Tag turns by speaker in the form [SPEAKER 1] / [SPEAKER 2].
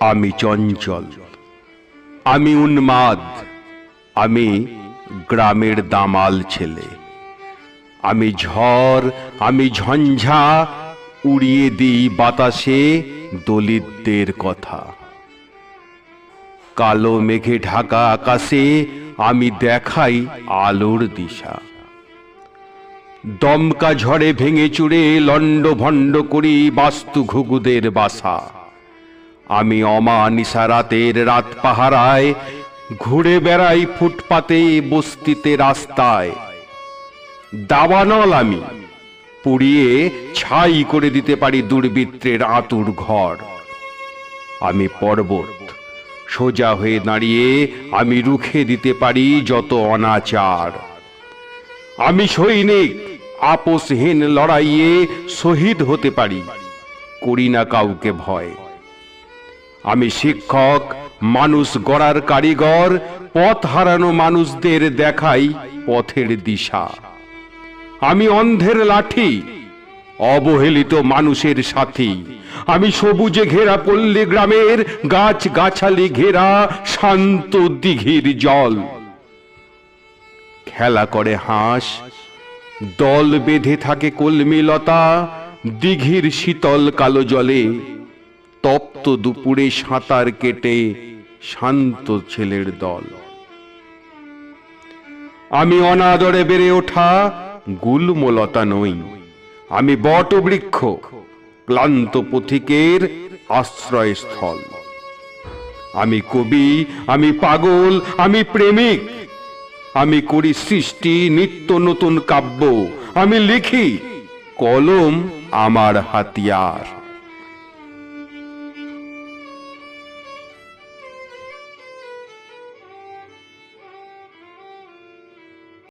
[SPEAKER 1] আমি চঞ্চল, আমি উন্মাদ, আমি গ্রামের দামাল ছেলে। আমি ঝড়, আমি ঝঞ্ঝা উড়িয়ে দিই বাতাসে দলিতদের কথা। কালো মেঘে ঢাকা আকাশে আমি দেখাই আলোর দিশা। দমকা ঝড়ে ভেঙে চুড়ে লণ্ড ভণ্ড করি বাস্তু ঘুঘুদের বাসা। আমি অমানিসা রাতের রাত পাহারায় ঘুরে বেড়াই ফুটপাতে বস্তিতে রাস্তায়। দাবানল আমি, পুড়িয়ে ছাই করে দিতে পারি দুর্বৃত্তের আতুর ঘর। আমি পর্বত, সোজা হয়ে দাঁড়িয়ে আমি রুখে দিতে পারি যত অনাচার। আমি সৈনিক, আপোষহীন লড়াইয়ে শহীদ হতে পারি, করি না কাউকে ভয়। আমি শিক্ষক, মানুষ গড়ার কারিগর, পথ হারানো মানুষদের দেখাই পথের দিশা। আমি অন্ধের লাঠি, অবহেলিত মানুষের সাথী। আমি সবুজে ঘেরা পল্লী গ্রামের গাছ গাছালি ঘেরা শান্ত দিঘির জল। খেলা করে হাঁস, দল বেঁধে থাকে কলমিলতা দিঘির শীতল কালো জলে। তপ্ত দুপুরে সাঁতার কেটে শান্ত ছেলের দল। আমি অনাদরে বেড়ে ওঠা গুলমলতা নই। আমি বটবৃক্ষ, ক্লান্ত পথিকের আশ্রয়স্থল। আমি কবি, আমি পাগল, আমি প্রেমিক। আমি করি সৃষ্টি, নিত্য নতুন কাব্য। আমি লিখি, কলম আমার হাতিয়ার।